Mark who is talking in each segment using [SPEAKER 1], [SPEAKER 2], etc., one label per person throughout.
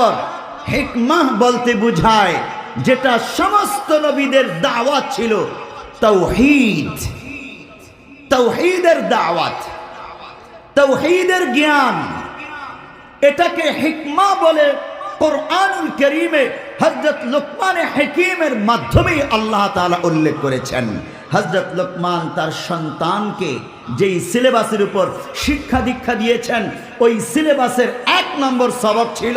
[SPEAKER 1] নম্বর, হিকমাহ বলতে বুঝায় যেটা সমস্ত নবীদের দাওয়াত ছিল, তৌহিদ। তৌহিদের দাওয়াত, তৌহিদের জ্ঞান। এটাকে হিকমা বলে কোরআনুল করিমে হজরত লোকমানে হাকিমের মাধ্যমেই আল্লাহ তাআলা উল্লেখ করেছেন। হজরত লোকমান তার সন্তানকে যেই সিলেবাসের উপর শিক্ষা দীক্ষা দিয়েছেন, ওই সিলেবাসের এক নম্বর সবক ছিল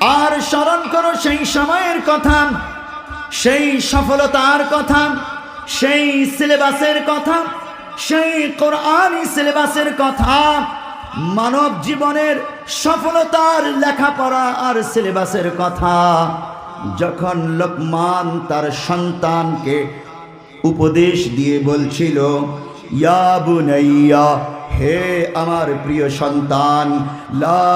[SPEAKER 1] আর স্মরণ করো সেই সময়ের কথা, সেই সফলতার কথা, সেই সিলেবাসের কথা, সেই কোরআনই সিলেবাসের কথা। মানব জীবনের সফলতার লেখাপড়া আর সিলেবাসের কথা। যখন লোকমান তার সন্তানকে উপদেশ দিয়ে বলছিল, ইয়া বুনাইয়া হে আমার প্রিয় সন্তান, লা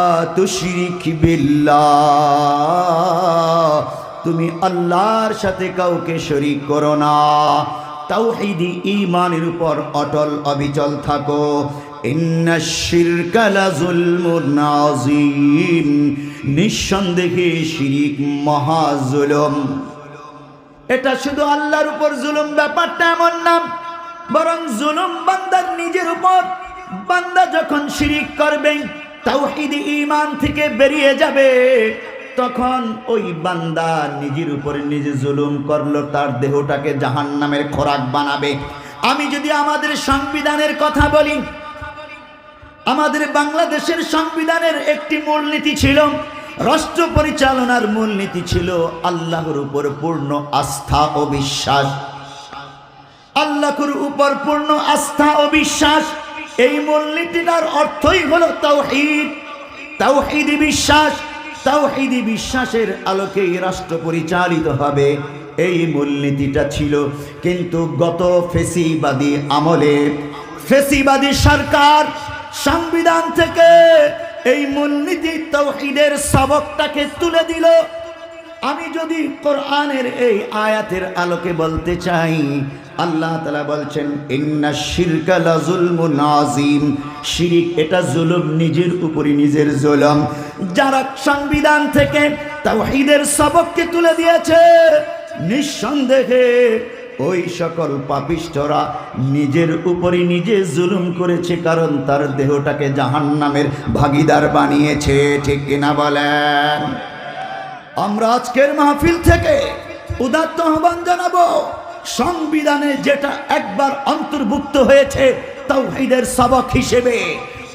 [SPEAKER 1] তুমি আল্লাহর সাথে কাউকে শরিক করো না। তাও তাওহীদি ঈমানের উপর অটল অবিচল থাকো। নিঃসন্দেহে শিরিক মহা জুলুম এটা শুধু আল্লাহর উপর জুলুম ব্যাপারটা এমন নাম বরং জুলুম বান্দার নিজের উপর। বান্দা যখন শিরিক করবে, তাওহীদ ঈমান থেকে বেরিয়ে যাবে, তখন ওই বান্দা নিজের উপরে নিজে জুলুম করল, তার দেহটাকে জাহান্নামের খোরাক বানাবে। আমি যদি আমাদের সংবিধানের কথা বলি, আমাদের বাংলাদেশের সংবিধানের একটি মূলনীতি ছিল, রাষ্ট্র পরিচালনার মূলনীতি ছিল আল্লাহর উপর পূর্ণ আস্থা ও বিশ্বাস। আল্লাহর উপর পূর্ণ আস্থা ও বিশ্বাস। এই মূলনীতিটার অর্থই হলো তাওহীদ। তাওহীদি বিশ্বাস, তাওহীদি বিশ্বাসের আলোকে রাষ্ট্র পরিচালিত হবে। এই মূলনীতিটা ছিল কিন্তু গত ফেসিবাদী আমলে। ফেসিবাদী সরকার সংবিধান থেকে এই মূলনীতি তৌহিদের সবকটাকে তুলে দিল। আমি যদি কোরআনের এই আয়াতের আলোকে বলতে চাই, আল্লাহ তালা বলছেন, ইন্না শিরকা লাজুলমুন আযীম। শিরিক এটা জুলুম, নিজের উপরই নিজের জুলুম। যারা সংবিধান থেকে তাওহীদের সবককে তুলে দিয়েছে, নিঃসন্দেহে ওই সকল পাপিষ্টরা নিজের উপরই নিজে জুলুম করেছে, কারণ তার দেহটাকে জাহান্নামের ভাগিদার বানিয়েছে। ঠিক কিনা বলেন? আমরা আজকের মাহফিল থেকে উদাত্ত আহ্বান জানাব, সংবিধানে যেটা একবার অন্তর্ভুক্ত হয়েছে তাওহীদের সবক হিসেবে,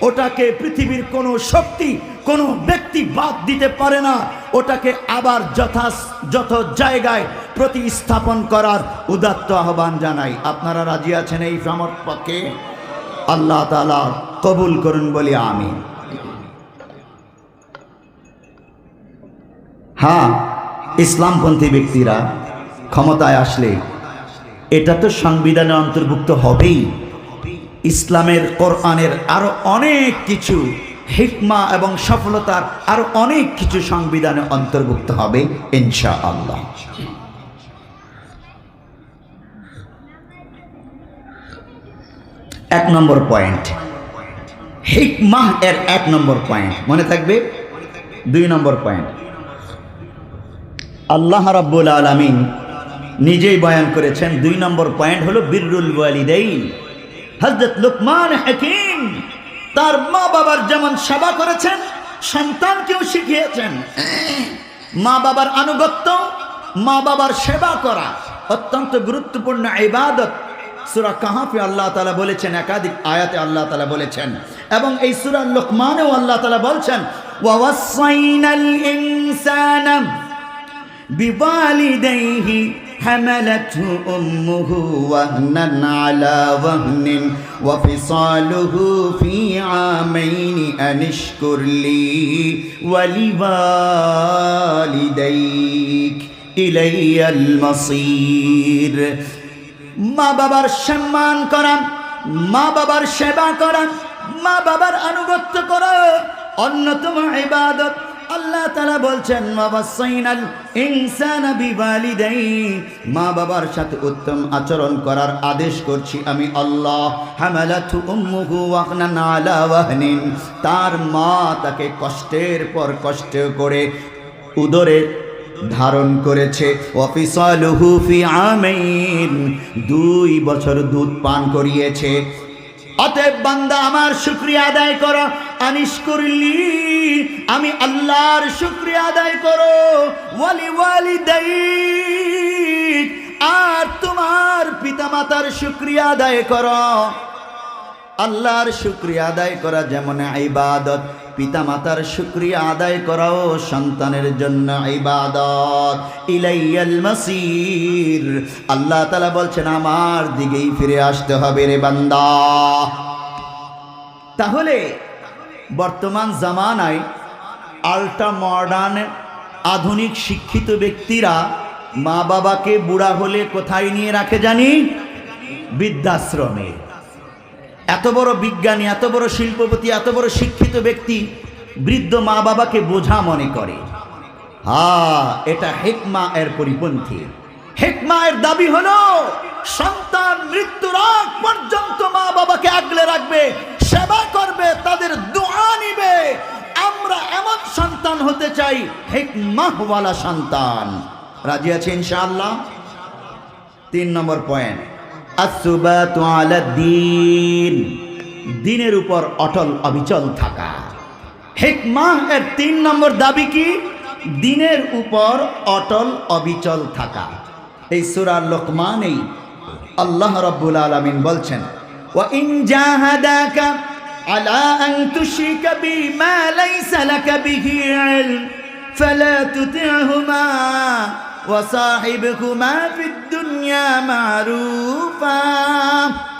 [SPEAKER 1] ওটাকে পৃথিবীর কোনো শক্তি, কোনো ব্যক্তি বাদ দিতে পারে না, ওটাকে আবার যথা, যত জায়গায় প্রতিস্থাপন করার উদাত্ত আহ্বান জানাই। আপনারা রাজি আছেন এই পক্ষে আল্লাহ তালা কবুল করুন বলি আমি হ্যাঁ ইসলামপন্থী ব্যক্তিরা ক্ষমতায় আসলে এটা তো সংবিধানে অন্তর্ভুক্ত হবেই। ইসলামের, কোরআনের আরও অনেক কিছু হিকমা এবং সফলতার আরও অনেক কিছু সংবিধানে অন্তর্ভুক্ত হবে ইনশা আল্লাহ এক নম্বর পয়েন্ট। হিকমাহ এর এক নম্বর পয়েন্ট। মনে থাকবে? দুই নম্বর পয়েন্ট। আল্লাহ রাব্বুল আলামিন নিজেই বয়ান করেছেন, দুই নম্বর পয়েন্ট হলো বিররুল ওয়ালিদাইন। হযরত লুকমান হাকিম তার মা বাবার যেমন সেবা করেছেন, সন্তানকেও শিখিয়েছেন। মা বাবার আনুগত্য মা বাবার সেবা করা অত্যন্ত গুরুত্বপূর্ণ ইবাদত। সুরা কাহাফে আল্লাহ তালা বলেছেন, একাধিক আয়াতে আল্লাহ তালা বলেছেন, এবং এই সুরা লোকমানেও আল্লাহ তালা বলছেন ওয়াসাইনাল ইনসানা বিওয়ালিদাইহি حملته أمه وهنا على وهن وفصاله في عامين أن اشكر لي ولوالديك إلي المصير মা বাবার সম্মান করা মা বাবার সেবা করা মা বাবার আনুগত্য করা অন্যতম ইবাদত আল্লাহ তালা বলছেন মা বাবার সাথে উত্তম আচরণ করার আদেশ করছি আমি আল্লাহ। তার মা তাকে কষ্টের পর কষ্ট করে উদরে ধারণ করেছে। অফিসালুহু ফি আমাইন দুই বছর দুধ পান করিয়েছে। অতএব বান্দা, আমার শুক্রিয়া আদায় করো। আনিস করলি আমি আল্লাহর শুক্রিয়া আদায় করো। ওয়ালি ওয়ালি আর তোমার পিতামাতার শুক্রিয়া আদায় করো। আল্লাহর শুক্রিয়া আদায় করা যেমন ইবাদত, পিতামাতার শুক্রিয়া আদায় করাও সন্তানের জন্য ইবাদত। ইলাইয়াল মাসির। আল্লাহ তালা বলছেন, আমার দিকেই ফিরে আসতে হবে রে বান্দা। তাহলে বর্তমান জামানায় আল্ট্রা মডার্ন আধুনিক শিক্ষিত ব্যক্তিরা মা বাবাকে বুড়া হলে কোথায় নিয়ে রাখে জানি? বৃদ্ধাশ্রমে। এত বড় বিজ্ঞানী, এত বড় শিল্পপতি, এত বড় শিক্ষিত ব্যক্তি বৃদ্ধ মা বাবাকে বোঝা মনে করে। হা, এটা হেকমা এর পরিপন্থী। হেকমা এর দাবি হলো, সন্তান মৃত্যুর আগ পর্যন্ত মা বাবাকে আগলে রাখবে, সেবা করবে, তাদের দোয়া নিবে। আমরা এমন সন্তান হতে চাই হেকমাহওয়ালা সন্তান। রাজি আছে ইনশাআল্লাহ? তিন নম্বর পয়েন্ট আসুবাতু আলা দিন দিনের উপর অটল অবিচল থাকা হেকমাহ এর তিন নম্বর দাবি কি দিনের উপর অটল অবিচল থাকা এই সুরার লোকমানেই আল্লাহ রব্বুল আলামিন বলছেন ওয়া ইন জাহাদাকা আলা আন তুশরিকা বিমা লাইসা লাকা বিহি ইলম ফালা তুতি'হুমা وصاحبكما في الدنيا মুস্তফা